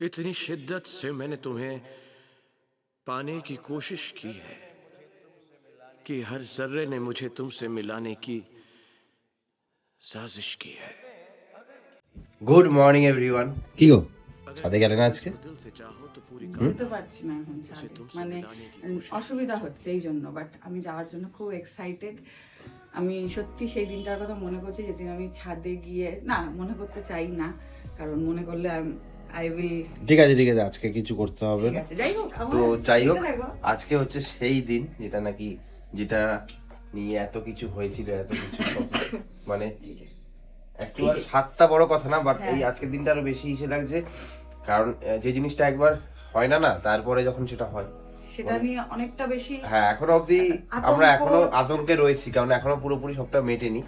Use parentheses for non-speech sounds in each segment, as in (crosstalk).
इतनी शिद्दत से मैंने तुम्हें पाने की कोशिश की है कि हर जर्रे ने मुझे तुमसे मिलाने की साजिश की है গুড মর্নিং এভরিওয়ান কি গো ছাদে গেলে না আজকে दिल से चाहो तो पूरी যেতে পারছি না এখন ছাদে। মানে উম, অসুবিধা হচ্ছে এই জন্য বাট আমি যাওয়ার জন্য খুব এক্সাইটেড আমি সত্যি সেই দিনটার কথা মনে করছি যেদিন আমি ছাদে গিয়ে না মনে করতে চাই না কারণ মনে করলে আই উইল ঠিক আছে ঠিক আছে আজকে কিছু করতে হবে না। তো যাই হোক আজকে হচ্ছে সেই দিন যেটা নাকি যেটা নিয়ে এত কিছু হয়েছিল এত কিছু মানে আর সাতটা বড় কথা না বাট হ্যাঁ। এই আজকের দিনটা আরও বেশি ইসে লাগছে কারণ যে জিনিসটা একবার হয় না না তারপরে যখন সেটা হয় সেটা নিয়ে অনেকটা বেশি হ্যাঁ এখনও অবধি আমরা এখনও আতঙ্কে রয়েছি কারণ এখনও পুরোপুরি সবটা মেটেনি।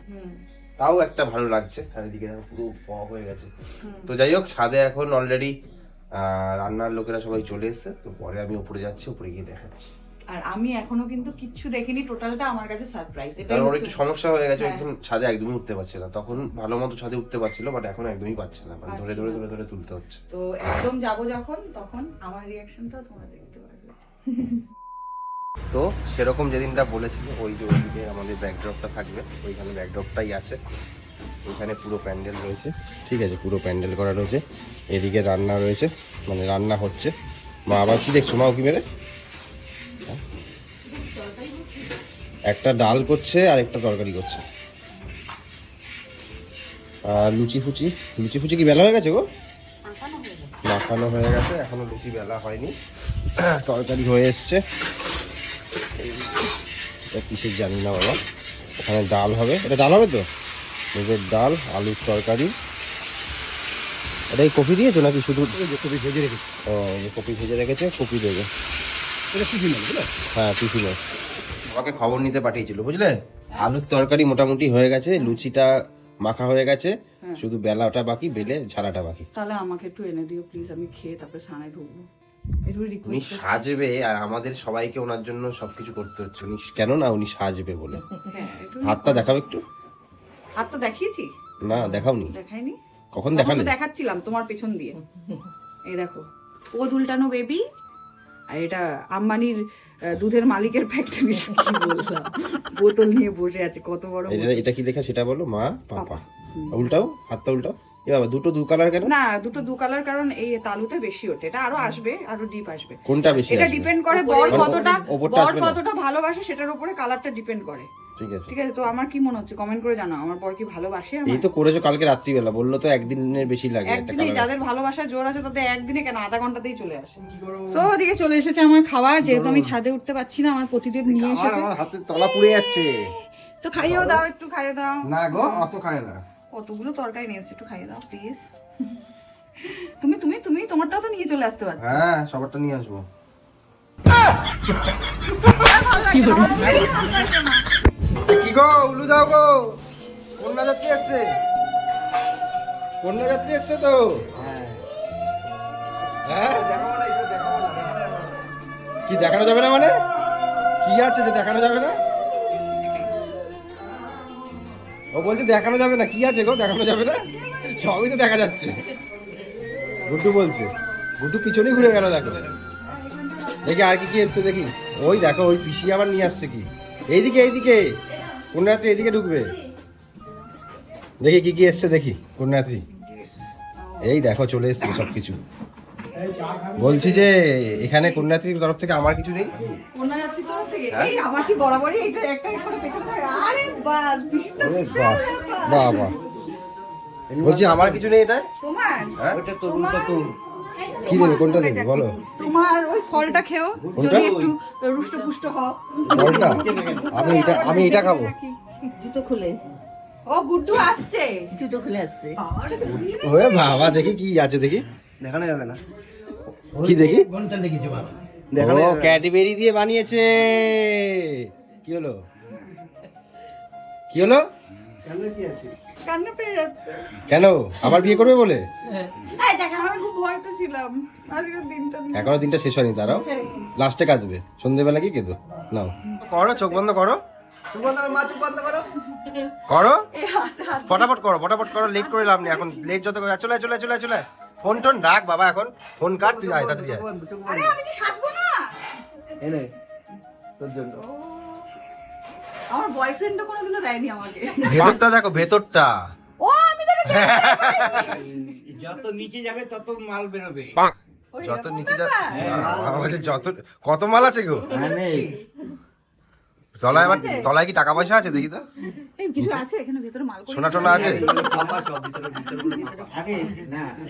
তাও একটা ভালো লাগছে। চারিদিকে দেখো পুরো ফগ হয়ে গেছে। তো যাই হোক ছাদে এখন অলরেডি রান্নার লোকেরা সবাই চলে এসেছে। তো পরে আমি উপরে যাচ্ছি উপরে গিয়ে দেখাচ্ছি। আর আমি এখনও কিন্তু কিচ্ছু দেখিনি টোটালটা আমার কাছে সারপ্রাইজ এটা ওর একটু সমস্যা হয়ে গেছে হ্যাঁ। এখন ছাদে একদমই উঠতে পারছে না। তখন ভালো মতো ছাদে উঠতে পারছিল বাট এখন একদমই পারছে না। মানে ধরে ধরে ধরে ধরে তুলতে হচ্ছে। তো একদম যাব যখন তখন আমার রিয়াকশনটা তোমরা দেখতে পারবে। তো সেরকম যেদিনটা বলেছিল, ওই যে ওইদিকে আমাদের ব্যাকড্রপটা থাকবে, ওইখানে ব্যাকড্রপটাই আছে। ওইখানে পুরো প্যান্ডেল রয়েছে। ঠিক আছে, পুরো প্যান্ডেল করা রয়েছে। এদিকে রান্না রয়েছে মানে রান্না হচ্ছে। মা, আবার কি দেখছ? মা কি মেরে? একটা ডাল করছে, আর একটা তরকারি করছে। আর লুচি ফুচি? লুচি ফুচি কি বেলা হয়ে গেছে গো? মাখানো হয়ে গেছে, এখনও লুচি বেলা হয়নি। তরকারি হয়ে এসছে। এটা কিসের জানি না বাবা। ওখানে ডাল হবে। এটা ডাল হবে তো? মুগের ডাল আলুর তরকারি। এটা এই কপি দিয়েছ নাকি শুধু? কপি ভেজে রেখেছে। ও এই কপি ভেজে রেখেছে কপি দেবে। এটা টিফিন হ্যাঁ টিফিন আমাকে খবর নিতে পাঠিয়েছিল বুঝলে? আলুর তরকারি মোটামুটি হয়ে গেছে লুচিটা মাখা হয়ে গেছে। শুধু বেলাটা বাকি বেলে ঝাড়াটা বাকি। তাহলে আমাকে একটু এনে দিও প্লিজ। আমি খেয়ে তারপরে সানায় ঢুকবো। উনি সাজবে আর আমাদের সবাইকে ওনার জন্য সবকিছু করতে হচ্ছে। উনি কেন না উনি সাজবে বলে? (laughs) হ্যাঁ হাতটা দেখাও একটু। হাতটা দেখিয়েছি? না দেখাওনি। দেখাইনি? কখন তখন দেখাচ্ছিলাম তোমার পেছন দিয়ে। এই দেখো ও দুলটানো বেবি আর এটা আম্বানির দুধের মালিকের ফ্যাক্টরি কি বললাম? বোতল নিয়ে বসে আছে কত বড় এটা কি লেখা সেটা বলো? মা পাপা। পাপা। উল্টাও হাতটা উল্টাও। এ বাবা দুটো দু কালার কেন? না দুটো দু কালার কারণ এই তালুতে বেশি ওঠে। এটা আরও আসবে আরও ডিপ আসবে। কোনটা বেশি এটা ডিপেন্ড করে বর কতটা বর কতটা ভালোবাসে সেটার উপরে কালারটা ডিপেন্ড করে। ঠিক আছে। ঠিক আছে তো আমার কি মনে হচ্ছে? কমেন্ট করে জানাও আমার বর কি ভালোবাসে এই তো করেছ কালকে রাত্রিবেলা বলল তো একদিনের বেশি লাগে একদিনে যাদের ভালোবাসা জোর আছে তাদের একদিনে কেন আধা ঘন্টাতেই চলে আসে? সো ওদিকে চলে এসেছে আমার খাবার যেহেতু আমি ছাদে উঠতে পারছি না আমার প্রতিদেব নিয়ে এসেছে। আমার হাতে তলা পুড়ে যাচ্ছে। তো খাইয়েও দাও একটু খাইয়ে দাও। না গো অত খায় না। কতগুলো তরকারি নিয়ে এসেছে একটু খাইয়ে দাও প্লিজ তুমি তুমি তুমি তোমারটাও তো নিয়ে চলে আসতে পারো। হ্যাঁ সবারটা নিয়ে আসব। কি গো, উলু দাও গো। কন্যা যাত্রী এসছে। কন্যা যাত্রী এসছে তো? হ্যাঁ? কি, দেখানো যাবে না মানে? কি আছে যে দেখানো যাবে না? ও বলছে, দেখানো যাবে না। কি আছে গো? দেখানো যাবে না? সবই তো দেখা যাচ্ছে। গুড্ডু বলছে, গুড্ডু পিছনেই ঘুরে গেল, দেখো। দেখি আর কি কি এসছে দেখি। ওই দেখো, ওই পিসি আবার নিয়ে আসছে কি? এইদিকে এইদিকে কোন রাত্রি এইদিকে ঢুকবে। দেখি কি কি এসছে দেখি কোন এই দেখো, চলে এসছে সবকিছু। বলছি যে, এখানে কন্যাত্রীর তরফ থেকে আমার কিছু নেই? হ্যাঁ? এই আমার কি বরাবরই এটা একটা করে পেছনে থাকে? আরে বাস বিশাল ওরে বলছি আমার কিছু নেই এটা তোমার? হ্যাঁ? তোমার কি দেবে কোনটা দেবে বলো। তোমার ওই ফলটা খেও যদি একটু রুষ্ট পুষ্ট হও। ফলটা? আমি এটা আমি এটা খাব। জুতো খুলে। ও গুড্ডু আসছে। জুতো খুলে আসছে। ওরে বাবা দেখি কি আছে দেখি। দেখানো যাবে না। কি দেখি? দেখানো ও যাবে না। ক্যাডবেরি দিয়ে বানিয়েছে। কি হলো? কি হলো? কেন? আবার বিয়ে করবে বলে? এই দেখ আমি খুব ভয়তে ছিলাম আজকের দিনটা এখনও দিনটা শেষ হয়নি তারাও লাস্টে কাঁদবে। সন্ধেবেলা কি কেঁদো? নাও। করো চোখ বন্ধ করো। করো, ফটাফট করো ফটাফট করো লেট করে লাভ নেই। এখন লেট যত করে চলে চলে চলে চলে ফোন টোন রাখ বাবা এখন। ফোন কাট তুই আয় তাড়াতাড়ি আয়। এনে তোর জন্য। আমার বয়ফ্রেন্ডও কোনোদিনও দেয়নি আমাকে। ভেতরটা দেখো ভেতরটা। ও আমি তো যত নিচে যাবে তত মাল বেরোবে। যত নিচে যাবে? বাবা যত কত মাল আছে গো? মানে তলায় আবার তলায় কি টাকা পয়সা আছে দেখি তো? কিছু আছে এখানে ভিতরে মাল সোনা টোনা আছে?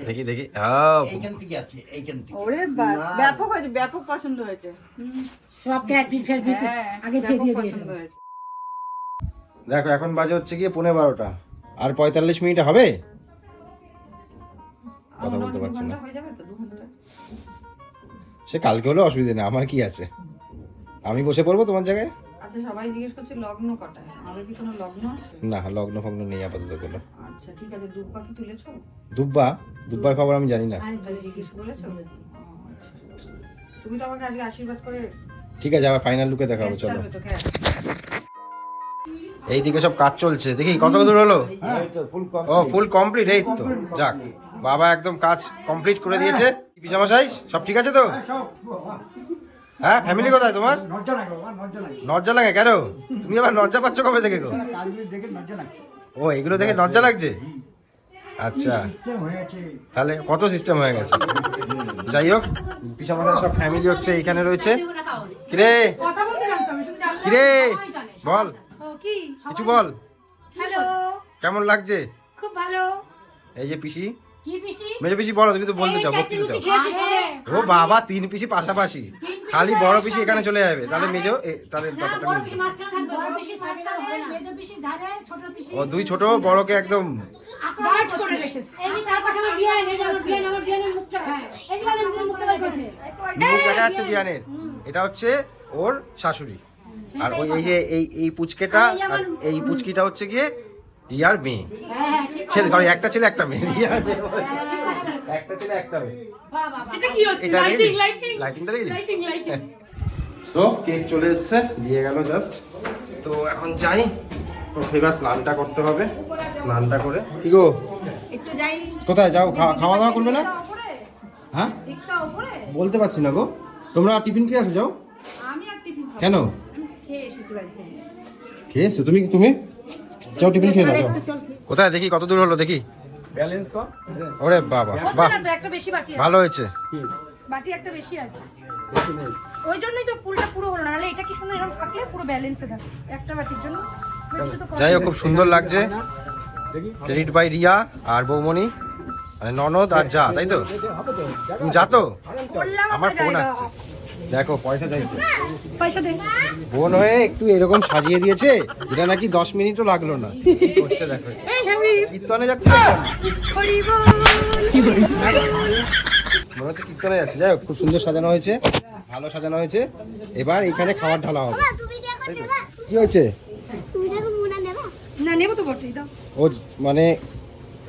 দেখি দেখি। এইখান থেকে আছে এইখান থেকে। ওরে বাস ব্যাপক হয়েছে ব্যাপক পছন্দ হয়েছে। সব হ্যাঁ আগে ব্যাপক দিয়ে পছন্দ দেখো এখন বাজে হচ্ছে গিয়ে পনেরো বারোটা। আর পঁয়তাল্লিশ মিনিট হবে? কথা বলতে পারছি না। ঘণ্টা হয়ে যাবে তো দু ঘণ্টা। সে কালকে হলেও অসুবিধা নেই আমার কি আছে? আমি বসে পড়ব তোমার জায়গায়? আচ্ছা সবাই জিজ্ঞেস করছে লগ্ন কটায়? আমাদের কি কোনো লগ্ন আছে? না লগ্ন ফগ্ন নেই আপাতত কোনো। আচ্ছা ঠিক আছে দুধ পাখি তুলেছো? দুব্বা? দুব্বার খবর আমি জানি না। জিজ্ঞেস ও, আচ্ছা। তুমি তো আমাকে আজকে আশীর্বাদ করে ঠিক আছে আবার ফাইনাল লুকে দেখা হবে চলো। এইদিকে সব কাজ চলছে। দেখি কত দূর হলো? ফুল ও ফুল কমপ্লিট এই তো। যাক বাবা একদম কাজ কমপ্লিট করে দিয়েছে। পিজামশাই সব ঠিক আছে তো? হ্যাঁ ফ্যামিলি কোথায় তোমার? নজ্জা লাগে কেন? তুমি আবার নজ্জা পাচ্ছ কবে থেকে? গো দেখে ও এগুলো দেখে নজ্জা লাগছে? আচ্ছা। তাহলে কত সিস্টেম হয়ে গেছে? যাই হোক পিছামাথায় সব ফ্যামিলি হচ্ছে এখানে রয়েছে। কিরে? কথা বলতে জানতাম কিরে? বল। কিছু বল। কেমন লাগছে? খুব ভালো। এই যে পিসি। মেজো পিসি বলো তুমি তো বলতে চাও বলতে চাও। ও বাবা তিন পিসি পাশাপাশি। খালি বড় পিসি এখানে চলে যাবে। তাহলে মেজো এ, তাহলে ও দুই ছোট বড়কে একদম হ্যাঁ। মুখ দেখা যাচ্ছে বিয়ানের। এটা হচ্ছে ওর শাশুড়ি। আর ওই এই যে এই এই পুচকেটা আর এই পুচকিটা হচ্ছে গিয়ে রিয়ার মেয়ে। হ্যাঁ ছেলে সরি একটা ছেলে একটা মেয়ে। রিয়ার মেয়ে একটা ছেলে একটা মেয়ে। এটা কি হচ্ছে? লাইটিং লাইটিং লাইটিংটা দেখেছিস লাইটিং লাইটিং সো কেক চলে এসছে দিয়ে গেল জাস্ট তো এখন যাই। তো এবার স্নানটা করতে হবে স্নানটা করে। কি গো? একটু যাই। কোথায় যাও? খাওয়া দাওয়া করবে না? হ্যাঁ? বলতে পারছি না গো। তোমরা টিফিন খেয়ে আসো যাও। আমি আর টিফিন খাব কেন? খেয়ে এসেছি বাড়িতে। খেয়ে এসছো তুমি তুমি? যাও টিফিন খেয়ে নাও কোথায়? দেখি কত দূর হলো দেখি। ব্যালেন্স কর ওরে বাবা বাহ। না তো একটা বেশি বাটি আছে। ভালো হয়েছে। বাটি একটা বেশি আছে। ওই জন্যই তো ফুলটা পুরো হলো নাহলে এটা কি সুন্দর এরকম থাকলে পুরো ব্যালেন্সে থাকে একটা বাটির জন্য। যাই হোক খুব সুন্দর লাগছে। ক্রেডিট বাই রিয়া আর বৌমণি মানে ননদ আর যা তাই তো? তুমি যা তো? আমার ফোন আসছে। দেখো পয়সা চাইছে। পয়সা দে। বোন হয়ে একটু এরকম সাজিয়ে দিয়েছে যেটা নাকি দশ মিনিটও লাগল না। করছে দেখো। কীর্তনে যাচ্ছে হরি মনে হচ্ছে কীর্তনে যাচ্ছে। যাই খুব সুন্দর সাজানো হয়েছে ভালো সাজানো হয়েছে। এবার এখানে খাবার ঢালা হবে। কি হয়েছে? না নেব তো বটেই দাও। ও মানে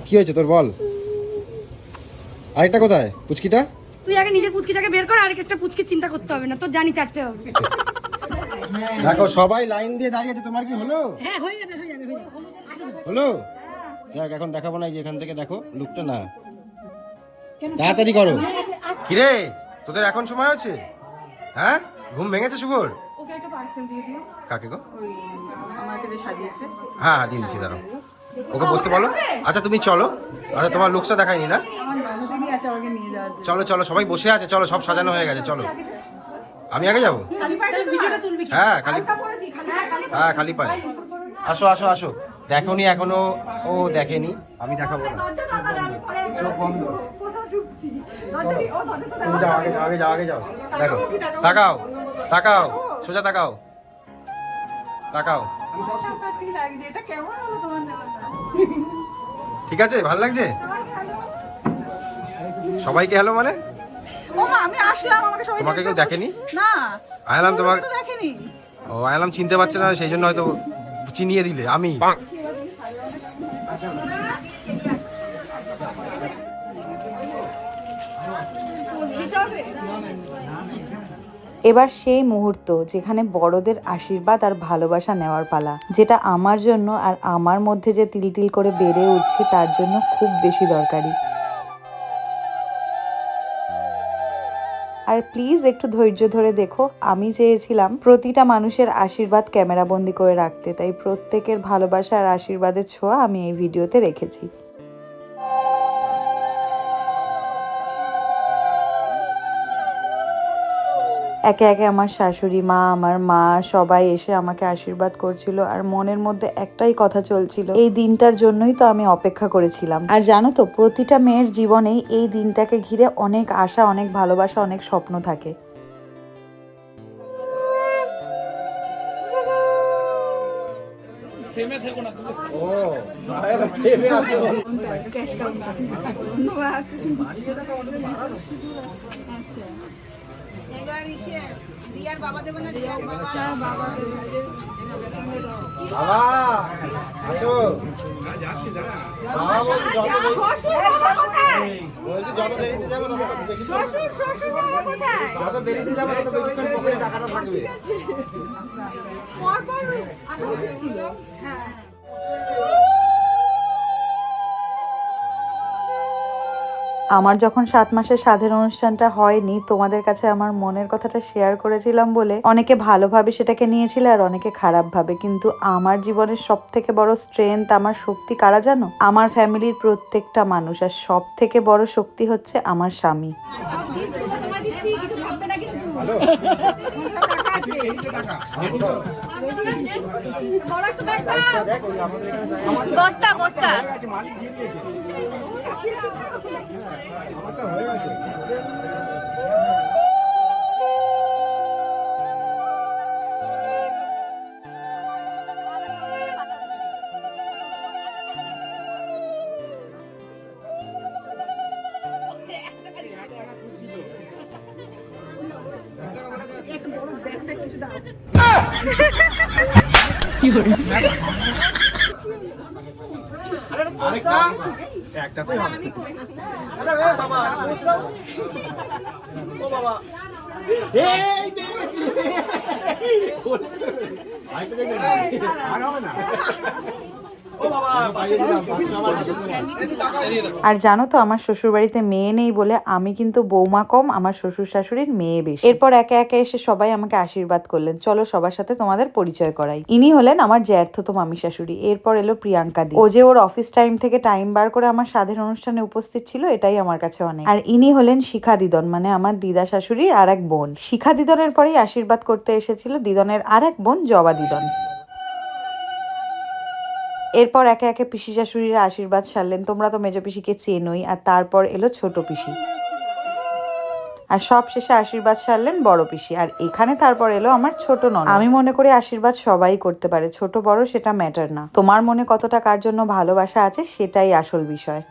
কি হয়েছে তোর বল? আরেকটা কোথায়? পুচকিটা? তুই আগে নিজের পুচকিটাকে বের কর আর একটা পুচকি চিন্তা করতে হবে না। তোর জানি চারটে হবে। দেখো সবাই লাইন দিয়ে দাঁড়িয়ে আছে তোমার কি হলো? হ্যাঁ হয়ে যাবে হয়ে যাবে হলো? যাক এখন দেখাবো না এই যে এখান থেকে দেখো লুকটা না। তাড়াতাড়ি করো। কিরে তোদের এখন সময় আছে হ্যাঁ? ঘুম ভেঙেছে শুভর? ওকে একটা পার্সেল দিয়ে দিও। কাকে গো? ওই আমাকে যে সাজিয়েছে। হ্যাঁ হ্যাঁ দিয়ে দিচ্ছি দাঁড়াও। ওকে বসতে বলো। আচ্ছা তুমি চলো। আচ্ছা তোমার লুকসটা দেখাইনি না? আছে আমাকে নিয়ে যাওয়ার জন্য। চলো চলো সবাই বসে আছে চলো সব সাজানো হয়ে গেছে চলো। আমি আগে যাব? খালি পায়ে তাহলে ভিডিওটা তুলবি কি? হ্যাঁ খালি পায়ে হ্যাঁ খালি পাই আসো আসো আসো। দেখোনি এখনও ও দেখেনি। আমি দেখাবো না। তুমি যাও আগে যাও আগে যাও আগে যাও। দেখো? তাকাও তাকাও সোজা তাকাও। তাকাও। কি লাগছে? এটা কেমন হলো তোমার নেওয়াটা ঠিক আছে ভালো লাগছে? সবাইকে হ্যালো মানে? আমি আসলাম আমাকে সবাই তোমাকে কেউ দেখেনি? না আয়ালাম তোমাকে দেখেনি। ও আয়ালাম চিনতে পারছে না সেই জন্য হয়তো চিনিয়ে দিলে আমি। এবার সেই মুহূর্ত যেখানে বড়দের আশীর্বাদ আর ভালোবাসা নেওয়ার পালা যেটা আমার জন্য আর আমার মধ্যে যে তিল তিল করে বেড়ে উঠছে তার জন্য খুব বেশি দরকারি। আর প্লিজ একটু ধৈর্য ধরে দেখো, আমি চেয়েছিলাম প্রতিটা মানুষের আশীর্বাদ ক্যামেরা বন্দি করে রাখতে, তাই প্রত্যেকের ভালোবাসা আর আশীর্বাদের ছোঁয়া আমি এই ভিডিওতে রেখেছি। একে একে আমার শাশুড়ি মা আমার মা সবাই এসে আমাকে আশীর্বাদ করছিল আর মনের মধ্যে একটাই কথা চলছিল এই দিনটার জন্যই তো আমি অপেক্ষা করেছিলাম। আর জানো তো প্রতিটা মেয়ের জীবনেই এই দিনটাকে ঘিরে অনেক আশা অনেক ভালোবাসা অনেক স্বপ্ন থাকে। থেমে রিয়ার বাবা বাবা। আসো। বাবা বলছি যত দেরি- শ্বশুর বাবা কোথায়? বলছি যত দেরিতে যাব তত বেশি শ্বশুর শ্বশুর বাবা কোথায়? যত দেরিতে যাব তত বেশিক্ষণ পকেটে টাকাটা থাকবে। হ্যাঁ। আমার যখন সাত মাসের সাধের অনুষ্ঠানটা হয়নি, তোমাদের কাছে আমার মনের কথাটা শেয়ার করেছিলাম বলে অনেকে ভালোভাবে সেটাকে নিয়েছিল আর অনেকে খারাপভাবে। কিন্তু আমার জীবনের সব থেকে বড় স্ট্রেংথ আমার শক্তি কারা জানো? আমার ফ্যামিলির প্রত্যেকটা মানুষ আর সব থেকে বড় শক্তি হচ্ছে আমার স্বামী। তোমায় দিচ্ছি কিছু ভাববে না কিন্তু বড় একটা ব্যাগ দাও দেখ ওই আমাদের এখানে জায়গা বস্তা বস্তা আরেকটা এই পেয়ে গেছি। আরেকটা দেখবে না? আর হবে না। আর জানো তো, আমার শ্বশুর বাড়িতে মেয়ে নেই বলে আমি কিন্তু বৌমা কম, আমার শ্বশুর শাশুড়ির মেয়ে বেশি। এরপর একে একে এসে সবাই আমাকে আশীর্বাদ করলেন। চলো সবার সাথে তোমাদের পরিচয় করাই। ইনি হলেন আমার জ্যাঠতো মামি শাশুড়ি। এরপর এলো প্রিয়াঙ্কা দি। ও যে ওর অফিস টাইম থেকে টাইম বার করে আমার স্বাধীন অনুষ্ঠানে উপস্থিত ছিল, এটাই আমার কাছে অনেক। আর ইনি হলেন শিখা দিদন মানে আমার দিদা শাশুড়ির আর এক বোন। শিখা দিদনের পরেই আশীর্বাদ করতে এসেছিল দিদনের আর এক বোন জবা দিদন। এরপর একে একে পিসি শাশুড়িরা আশীর্বাদ সারলেন, তোমরা তো মেজ পিসিকে চেনই, আর তারপর এলো ছোট পিসি। আর সব শেষে আশীর্বাদ সারলেন বড় পিসি, আর এখানে তারপর এলো আমার ছোট নন আমি মনে করি আশীর্বাদ সবাই করতে পারে, ছোট বড় সেটা ম্যাটার না। তোমার মনে কতটা কার জন্য ভালোবাসা আছে সেটাই আসল বিষয়।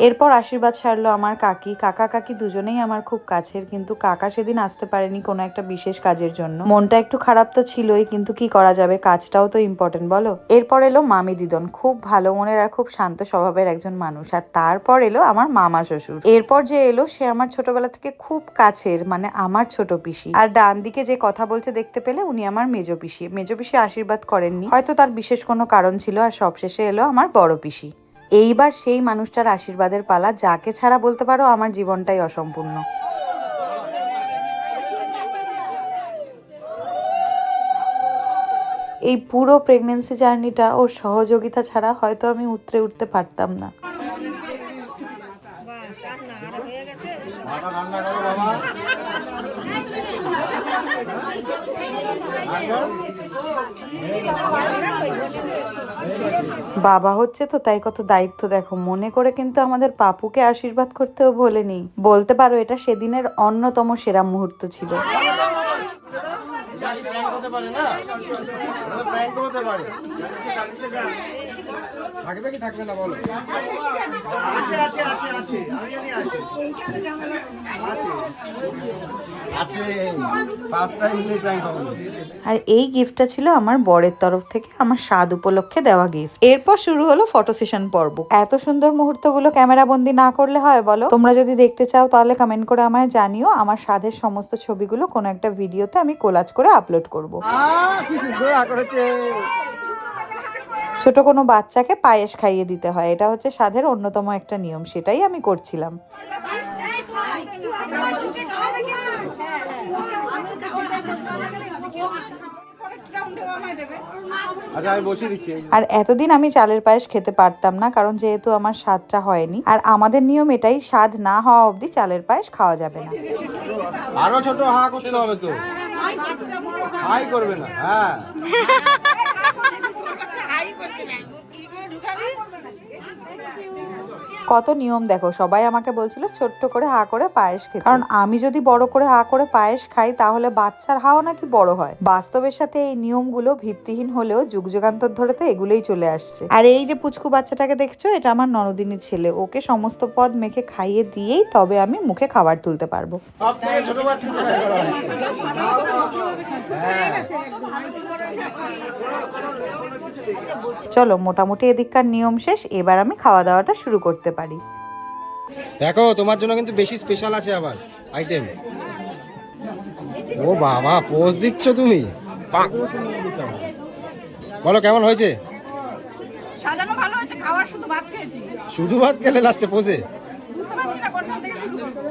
এরপর আশীর্বাদ সারলো আমার কাকি। কাকা, কাকি দুজনেই আমার খুব কাছের, কিন্তু কাকা সেদিন আসতে পারেনি কোনো একটা বিশেষ কাজের জন্য। মনটা একটু খারাপ তো ছিলই, কিন্তু কি করা যাবে? কাজটাও তো ইম্পর্টেন্ট বলো। এরপর এলো মামি দিদন, খুব ভালো মনের আর খুব শান্ত স্বভাবের একজন মানুষ। আর তারপর এলো আমার মামা শ্বশুর। এরপর যে এলো, সে আমার ছোটবেলা থেকে খুব কাছের মানে আমার ছোট পিসি। আর ডান দিকে যে কথা বলছে দেখতে পেলে উনি আমার মেজ পিসি। মেজ পিসি আশীর্বাদ করেননি। হয়তো তার বিশেষ কোনো কারণ ছিল, আর সবশেষে এলো আমার বড় পিসি। এইবার সেই মানুষটার আশীর্বাদের পালা, যাকে ছাড়া বলতে পারো আমার জীবনটাই অসম্পূর্ণ। এই পুরো প্রেগনেন্সি জার্নিটা ওর সহযোগিতা ছাড়া হয়তো আমি উতরে উঠতে পারতাম না। বাবা হচ্ছে তো তাই কত দায়িত্ব, দেখো। মনে করে কিন্তু আমাদের পাপুকে আশীর্বাদ করতেও ভোলেনি। বলতে পারো এটা সেদিনের অন্যতম সেরা মুহূর্ত ছিল। পারে না ওরা prank হতে পারে থাকবে কি থাকবে না বলো? আছে আছে আছে আছে। আমি জানি আছে। আছে। টাইম আর এই গিফটটা ছিল আমার বরের তরফ থেকে আমার স্বাদ উপলক্ষে দেওয়া গিফট এরপর শুরু হলো ফটো সেশন পর্ব। এত সুন্দর মুহূর্তগুলো ক্যামেরা বন্দি না করলে হয় বলো? তোমরা যদি দেখতে চাও তাহলে কমেন্ট করে আমায় জানিও। আমার স্বাদের সমস্ত ছবিগুলো কোনো একটা ভিডিওতে আমি কোলাজ করে আপলোড করব। কি সুন্দর ছোট কোনো বাচ্চাকে পায়েস খাইয়ে দিতে হয়। এটা হচ্ছে সাধের অন্যতম একটা নিয়ম সেটাই আমি করছিলাম। আচ্ছা আমি বসিয়ে দিচ্ছি। এই যে। আর এতদিন আমি চালের পায়েস খেতে পারতাম না কারণ যেহেতু আমার স্বাদটা হয়নি। আর আমাদের নিয়ম এটাই স্বাদ না হওয়া অবধি চালের পায়েস খাওয়া যাবে না। আরও ছোট হা করতে হবে তো। করবে না হ্যাঁ। কত নিয়ম দেখো সবাই আমাকে বলছিল ছোট্ট করে হা করে পায়েস খেতে। কারণ আমি যদি বড় করে হা করে পায়েস খাই তাহলে বাচ্চার হাও নাকি বড় হয়। বাস্তবের সাথে এই নিয়মগুলো ভিত্তিহীন হলেও যুগ যুগান্তর ধরে তো এগুলোই চলে আসছে। আর এই যে পুচকু বাচ্চাটাকে দেখছ এটা আমার ননদিনীর ছেলে। ওকে সমস্ত পদ মেখে খাইয়ে দিয়েই তবে আমি মুখে খাবার তুলতে পারব। ছোট বাচ্চা চলো মোটামুটি এদিককার নিয়ম শেষ এবার আমি খাওয়া দাওয়াটা শুরু করতে পারি। দেখো তোমার জন্য কিন্তু বেশি স্পেশাল আছে আবার আইটেম ও বাবা পোজ দিচ্ছ তুমি? বলো কেমন হয়েছে? সাজানো ভালো হয়েছে খাওয়ার শুধু ভাত খেয়েছি। শুধু ভাত খেলে লাস্টে পোজে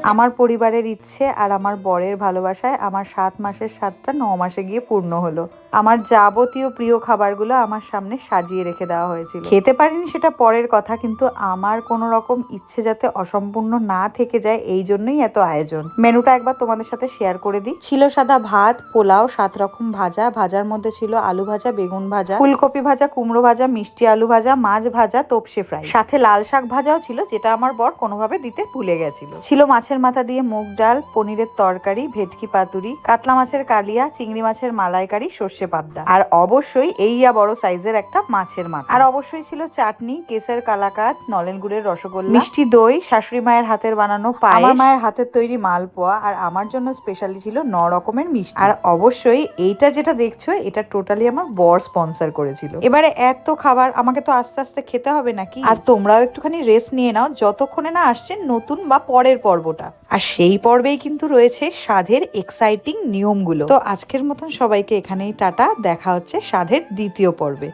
আমার পরিবারের ইচ্ছে আর আমার বরের ভালোবাসায় আমার সাত মাসের সাতটা, ন মাসে গিয়ে পূর্ণ হলো। আমার যাবতীয় প্রিয় খাবারগুলো আমার সামনে সাজিয়ে রেখে দেওয়া হয়েছিল। খেতে পারিনি সেটা পরের কথা, কিন্তু আমার কোনো রকম ইচ্ছে যাতে অসম্পূর্ণ না থেকে যায়, এই জন্যই এত আয়োজন। মেনুটা একবার তোমাদের সাথে শেয়ার করে দিই। ছিল সাদা ভাত, পোলাও, সাত রকম ভাজা। ভাজার মধ্যে ছিল আলু ভাজা, বেগুন ভাজা, ফুলকপি ভাজা, কুমড়ো ভাজা, মিষ্টি আলু ভাজা, মাছ ভাজা, তোপসে ফ্রাই সাথে লাল শাক ভাজাও ছিল, যেটা আমার বর কোনোভাবে দিতে ভুলে গেছিল। ছিল মাছের মাথা দিয়ে মুগ ডাল, পনিরের তরকারি, ভেটকি পাতুরি, কাতলা মাছের কালিয়া, চিংড়ি মাছের মালাইকারি, সর্ষে পাবদা। আর অবশ্যই এইয়া বড় সাইজের একটা মাছের মাথা। আর অবশ্যই ছিল চাটনি কেসের কালাকাত নলেন গুড়ের রসগোল্লা মিষ্টি দই শাশুড়ি মায়ের হাতের বানানো পায়েস। আমার মায়ের হাতের তৈরি মালপোয়া আর আমার জন্য স্পেশালি ছিল ন রকমের মিষ্টি। আর অবশ্যই এইটা যেটা দেখছ এটা টোটালি আমার বর স্পন্সর করেছিল। এবারে এত খাবার আমাকে তো আস্তে আস্তে খেতে হবে নাকি? আর তোমরাও একটুখানি রেস্ট নিয়ে নাও যতক্ষণে না আসছে নতুন বা পরের পর্বটা। আর সেই পর্বেই কিন্তু রয়েছে সাধের এক্সাইটিং নিয়মগুলো। তো আজকের মতন সবাইকে এখানেই টাটা দেখা হচ্ছে সাধের দ্বিতীয় পর্বে।